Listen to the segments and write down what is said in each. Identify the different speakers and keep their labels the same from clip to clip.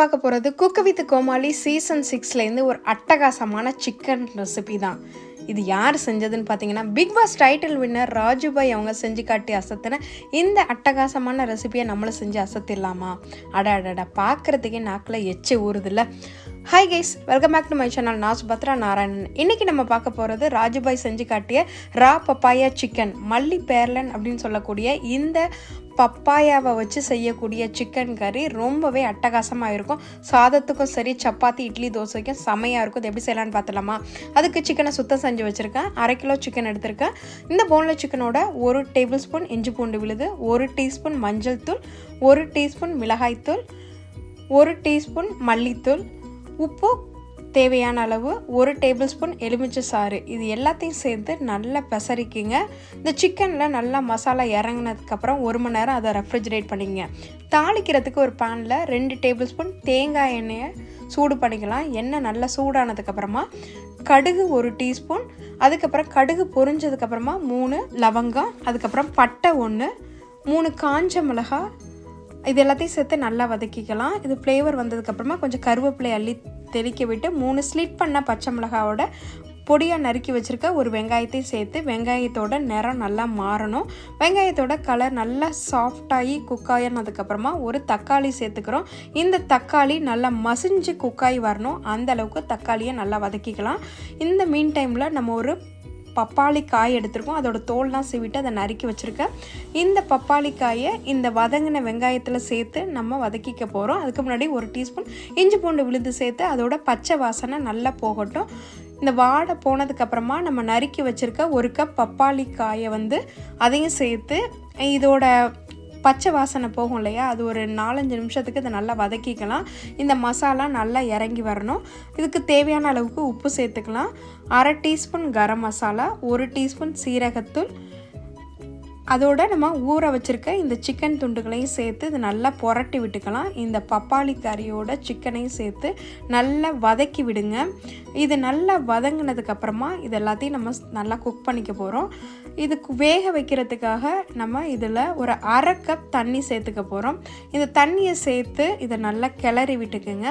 Speaker 1: பார்க்க போகிறது cook with Comali season சிக்ஸ்லேருந்து ஒரு அட்டகாசமான சிக்கன் ரெசிபி தான். இது யார் செஞ்சதுன்னு பார்த்தீங்கன்னா big boss title winner Rajubhai அவங்க செஞ்சு காட்டி அசத்தின இந்த அட்டகாசமான ரெசிபியை நம்மளும் செஞ்சு அசத்திடலாமா? அட அடடா பார்க்குறதுக்கே நாக்கில் எச்சு ஊறுதில்ல. Hi guys welcome back to my channel நான் சுபத்ரா நாராயணன். இன்னைக்கு நம்ம பார்க்க போகிறது ராஜுபாய் செஞ்சு காட்டிய ரா பப்பாயா சிக்கன் மல்லி பேர்லன் அப்படின்னு சொல்லக்கூடிய இந்த பப்பாயாவை வச்சு செய்யக்கூடிய சிக்கன் கறி ரொம்பவே அட்டகாசமாக இருக்கும். சாதத்துக்கும் சரி சப்பாத்தி இட்லி தோசைக்கும் செமையாக இருக்கும். இது எப்படி செய்யலாம்னு பார்த்துலாமா அதுக்கு சிக்கனை சுத்தம் செஞ்சு வச்சுருக்கேன். அரை கிலோ சிக்கன் எடுத்திருக்கேன். இந்த போன்லெஸ் சிக்கனோட ஒரு டேபிள் ஸ்பூன் இஞ்சி பூண்டு விழுது ஒரு டீஸ்பூன் மஞ்சள் தூள் ஒரு டீஸ்பூன் மிளகாய்த்தூள் ஒரு டீஸ்பூன் மல்லித்தூள் உப்பு தேவையான அளவு ஒரு டேபிள் ஸ்பூன் எலுமிச்சை சாறு. இது எல்லாத்தையும் சேர்த்து நல்லா பெசரிக்குங்க. இந்த சிக்கனில் நல்லா மசாலா இறங்கினதுக்கப்புறம் ஒரு மணி நேரம் அதை ரெஃப்ரிஜரேட் பண்ணிங்க. தாளிக்கிறதுக்கு ஒரு பேனில் ரெண்டு டேபிள் ஸ்பூன் தேங்காய் எண்ணெயை சூடு பண்ணிக்கலாம். எண்ணெய் நல்லா சூடானதுக்கப்புறமா கடுகு ஒரு டீஸ்பூன் அதுக்கப்புறம் கடுகு பொரிஞ்சதுக்கப்புறமா மூணு லவங்கம் அதுக்கப்புறம் பட்டை ஒன்று மூணு காஞ்ச மிளகாய் இது எல்லாத்தையும் சேர்த்து நல்லா வதக்கிக்கலாம். இது ஃப்ளேவர் வந்ததுக்கப்புறமா கொஞ்சம் கருவேப்பிலை அள்ளி தெளிக்க விட்டு மூணு ஸ்லிட் பண்ண பச்சை மிளகாவோட பொடியாக நறுக்கி வச்சுருக்க ஒரு வெங்காயத்தையும் சேர்த்து வெங்காயத்தோட நிறம் நல்லா மாறணும். வெங்காயத்தோட கலர் நல்லா சாஃப்டாகி குக்காயினதுக்கப்புறமா ஒரு தக்காளி சேர்த்துக்கிறோம். இந்த தக்காளி நல்லா மசிஞ்சு குக்காய் வரணும். அந்த அளவுக்கு தக்காளியை நல்லா வதக்கிக்கலாம். இந்த மீன் டைமில் நம்ம ஒரு பப்பாளி காய் எடுத்திருக்கோம். அதோட தோல்லாம் சிவிட்டு அதை நறுக்கி வச்சுருக்கேன். இந்த பப்பாளி காயை இந்த வதங்கின வெங்காயத்தில் சேர்த்து நம்ம வதக்கிக்க போகிறோம் அதுக்கு முன்னாடி ஒரு டீஸ்பூன் இஞ்சி பூண்டு விழுந்து சேர்த்து அதோட பச்சை வாசனை நல்லா போகட்டும். இந்த வாடை போனதுக்கப்புறமா நம்ம நறுக்கி வச்சுருக்க ஒரு கப் பப்பாளி காயை வந்து அதையும் சேர்த்து இதோட பச்சை வாசனை போகும் இல்லையா? அது ஒரு நாலஞ்சு நிமிஷத்துக்கு இதை நல்லா வதக்கிக்கலாம். இந்த மசாலா நல்லா இறங்கி வரணும். இதுக்கு தேவையான அளவுக்கு உப்பு சேர்த்துக்கலாம். அரை டீஸ்பூன் கரம் மசாலா ஒரு டீஸ்பூன் சீரகத்தூள் அதோட நம்ம ஊற வச்சுருக்க இந்த சிக்கன் துண்டுகளையும் சேர்த்து இது நல்லா புரட்டி விட்டுக்கலாம். இந்த பப்பாளி கறியோட சிக்கனையும் சேர்த்து நல்லா வதக்கி விடுங்க. இது நல்லா வதங்கினதுக்கப்புறமா இது எல்லாத்தையும் நம்ம நல்லா குக் பண்ணிக்க போகிறோம் இதுக்கு வேக வைக்கிறதுக்காக நம்ம இதில் ஒரு அரை கப் தண்ணி சேர்த்துக்க போகிறோம் இந்த தண்ணியை சேர்த்து இதை நல்லா கிளறி விட்டுக்குங்க.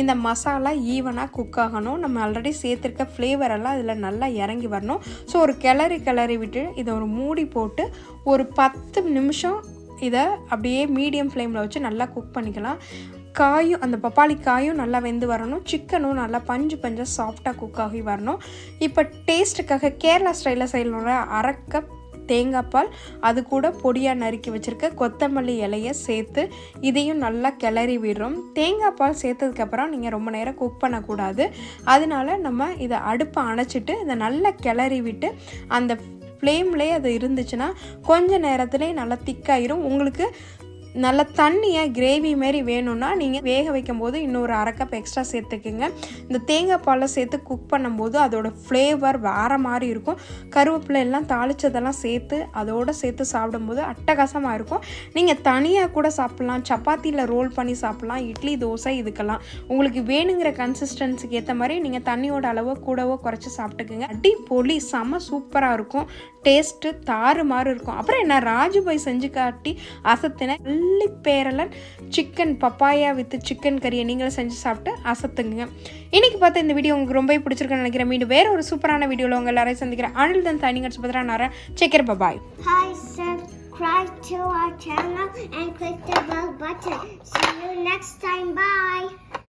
Speaker 1: இந்த மசாலா ஈவனாக குக் ஆகணும். நம்ம ஆல்ரெடி சேர்த்துருக்க ஃப்ளேவரெல்லாம் இதில் நல்லா இறங்கி வரணும். ஸோ ஒரு கிளறி கிளறி விட்டு இதை ஒரு மூடி போட்டு ஒரு பத்து நிமிஷம் இதை அப்படியே மீடியம் ஃப்ளேமில் வச்சு நல்லா குக் பண்ணிக்கலாம். காயும் அந்த பப்பாளி காயும் நல்லா வெந்து வரணும். சிக்கனும் நல்லா பஞ்சு பஞ்சாக சாஃப்டாக குக் ஆகி வரணும். இப்போ டேஸ்ட்டுக்காக கேரளா ஸ்டைலில் செய்யணும்ல அரை கப் தேங்காய் பால் அது கூட பொடியாக நறுக்கி வச்சுருக்க கொத்தமல்லி இலையை சேர்த்து இதையும் நல்லா கிளறி விடுறோம். தேங்காய் பால் சேர்த்ததுக்கப்புறம் நீங்கள் ரொம்ப நேரம் குக் பண்ணக்கூடாது. அதனால நம்ம இதை அடுப்பை அணைச்சிட்டு இதை நல்லா கிளறி விட்டு அந்த ஃப்ளேம்லேயே அது இருந்துச்சுன்னா கொஞ்ச நேரத்துலேயே நல்லா திக்காயிரும் உங்களுக்கு நல்ல தண்ணியாக கிரேவி மாரி வேணும்னா நீங்கள் வேக வைக்கும் போது இன்னொரு அரை கப் எக்ஸ்ட்ரா சேர்த்துக்குங்க. இந்த தேங்காய் பாலை சேர்த்து குக் பண்ணும்போது அதோட ஃப்ளேவர் வேறு மாதிரி இருக்கும். கருவேப்பிலை எல்லாம் தாளித்ததெல்லாம் சேர்த்து அதோடு சேர்த்து சாப்பிடும்போது அட்டகாசமாக இருக்கும். நீங்கள் தனியாக கூட சாப்பிட்லாம். சப்பாத்தியில் ரோல் பண்ணி சாப்பிட்லாம். இட்லி தோசை இதுக்கெல்லாம். உங்களுக்கு வேணுங்கிற கன்சிஸ்டன்சிக்கு ஏற்ற மாதிரி நீங்கள் தண்ணியோட அளவோ கூடவோ குறைச்சி சாப்பிட்டுக்குங்க. அடி பொலி செம்ம சூப்பராக இருக்கும். டேஸ்ட்டு தாறு மாறு இருக்கும். அப்புறம் என்ன ராஜுபாய் செஞ்சு காட்டி அசத்தின அள்ளி பேரலன் சிக்கன் பப்பாயா வித் சிக்கன் கறியை நீங்களும் செஞ்சு சாப்பிட்டு அசத்துங்க இன்னைக்கு பார்த்தா இந்த வீடியோ உங்களுக்கு ரொம்ப பிடிச்சிருக்குன்னு நினைக்கிறேன். மீண்டும் வேறு ஒரு சூப்பரான வீடியோவில் உங்கள் எல்லாரையும் சந்திக்கிறேன். அனில் தன் தனிங்க சுபத்ரா நாரன் bye bye hi
Speaker 2: sir subscribe to our channel and click the bell button. See you next time. Bye.